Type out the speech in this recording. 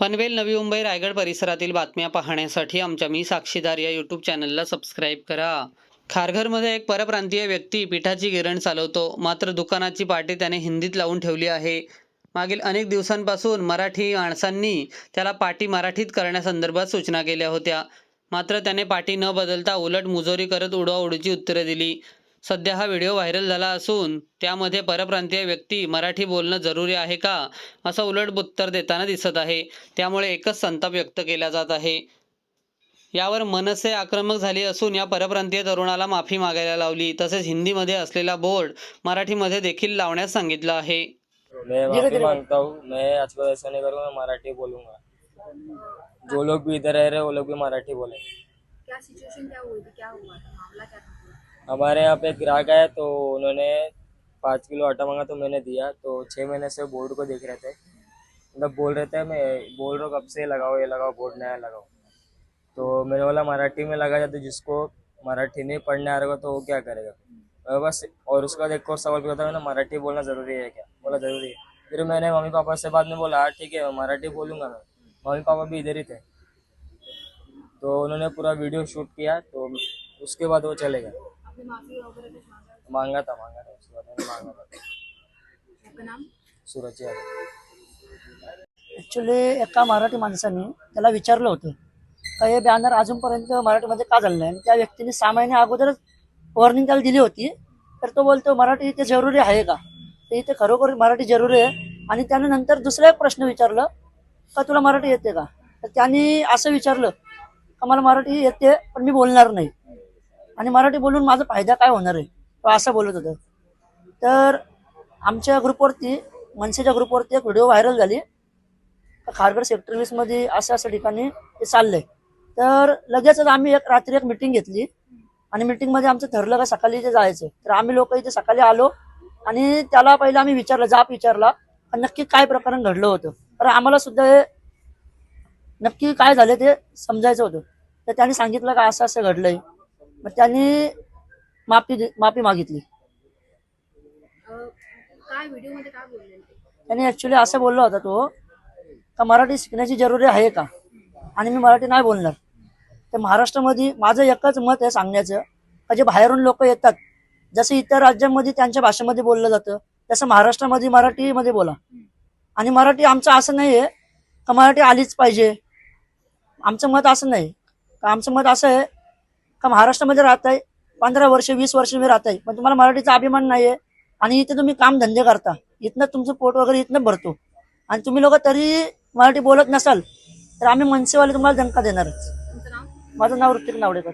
पनवेल नवी मुंबई रायगड परिसरातील बातम्या पाहण्यासाठी आमच्या मी साक्षीदार या यूट्यूब चॅनलला सबस्क्राईब करा. खारघरमध्ये एक परप्रांतीय व्यक्ती पिठाची गिरण चालवतो. मात्र दुकानाची पाटी त्याने हिंदीत लावून ठेवली आहे. मागील अनेक दिवसांपासून मराठी माणसांनी त्याला पाटी मराठीत करण्यासंदर्भात सूचना केल्या होत्या. मात्र त्याने पाटी न बदलता उलट मुजोरी करत उडवाउडीची उत्तरे दिली. सध्या हा व्हिडिओ व्हायरल झाला असून त्यामध्ये परप्रांतीय व्यक्ती मराठी बोलणं जरुरी आहे का? असं उलट उत्तर देताना दिसत आहे. त्यामुळे एकच संताप व्यक्त केला जात आहे. यावर मनसे आक्रमक झाली असून या परप्रांतीय तरुणाला माफी मागायला लावली. तसेच हिंदीमध्ये असलेला बोर्ड मराठीमध्ये देखील लावण्यास सांगितलं आहे. मैं माफी मांगता हूँ. मैं आज को ऐसा नहीं करूँगा मराठी बोलूंगा। जो लोग भी इधर रह रहे वो लोग भी मराठी बोलेंगे। क्या सिचुएशन क्या हुई थी? क्या हुआ था? मामला क्या था? हमारे यहाँ पे एक ग्राहक आया तो उन्होंने पाँच किलो आटा मांगा तो मैंने दिया तो छः महीने से बोर्ड को देख रहे थे। मतलब बोल रहे थे, मैं बोल रहा हूँ कब से लगाओ, ये लगाओ, बोर्ड नया लगाओ। तो मैंने बोला, मराठी में लगा जाए तो जिसको मराठी नहीं पढ़ने आ रहा तो वो क्या करेगा? मैं बस, और उसका बाद एक और सवाल पूछा था मैंने, मराठी बोलना ज़रूरी है क्या? बोला, ज़रूरी है। फिर मैंने मम्मी पापा से बाद में बोला हाँ ठीक है मराठी बोलूँगा मैं मम्मी पापा भी इधर ही थे। तो उन्होंने पूरा वीडियो शूट किया तो उसके बाद वो चले गए। मांगा था मांगा था उसके बाद मैंने मांगा था आपका नाम? सूरज यादव ॲक्च्युली एका मराठी माणसाने त्याला विचारलं होतं का हे बॅनर अजूनपर्यंत मराठीमध्ये का झालं नाही? आणि त्या व्यक्तीने सहा महिने अगोदरच वॉर्निंग त्याला दिली होती. तर तो बोलतो मराठी इथे जरुरी आहे का? तर इथे खरोखर मराठी जरुरी आहे. आणि त्याने नंतर दुसरा एक प्रश्न विचारलं का तुला मराठी येते का? तर त्यांनी असं विचारलं का मला मराठी येते पण मी बोलणार नाही. आणि मराठी बोलून माझा फायदा काय होणार आहे? तो असं बोलत होतं. तर आमच्या ग्रुपवरती मनसेच्या ग्रुपवरती एक व्हिडिओ व्हायरल झाली. खारघर सेक्टर वीसमध्ये असं असं ठिकाणी ते चाललंय. तर लगेचच आम्ही एक रात्री एक मिटिंग घेतली. आणि मिटिंगमध्ये आमचं ठरलं का सकाळी इथे जायचं. तर आम्ही लोक इथे सकाळी आलो. आणि त्याला पहिलं आम्ही विचारलं जाप विचारला नक्की काय प्रकरण घडलं होतं? तर आम्हाला सुद्धा हे नक्की काय झालं ते समजायचं होतं. तर त्यांनी सांगितलं का असं असं घडलंय. मग त्यांनी माफी माफी मागितली. काय व्हिडिओमध्ये काय बोलले ते? त्यांनी ऍक्च्युली असं बोलला होता तो का मराठी शिकण्याची जरुरी आहे का? आणि मी मराठी नाही बोलणार. तर महाराष्ट्रामध्ये माझं एकच मत आहे सांगण्याचं का जे बाहेरून लोक येतात जसं इतर राज्यांमध्ये त्यांच्या भाषेमध्ये बोललं जातं तसं महाराष्ट्रामध्ये मराठीमध्ये बोला. आणि मराठी आमचं असं नाही आहे का मराठी आलीच पाहिजे. आमचं मत असं नाही. का आमचं मत असं आहे का महाराष्ट्रामध्ये राहत आहे पंधरा वर्ष वीस वर्ष मी राहत आहे पण तुम्हाला मराठीचा अभिमान नाही आहे आणि इथे तुम्ही काम धंदे करता. इथनं तुमचं पोट वगैरे इथनं भरतो. आणि तुम्ही लोक तरी मराठी बोलत नसाल तर आम्ही मनसेवाले तुम्हाला दणका देणारच. माझं नाव ऋतिक नावडेकर.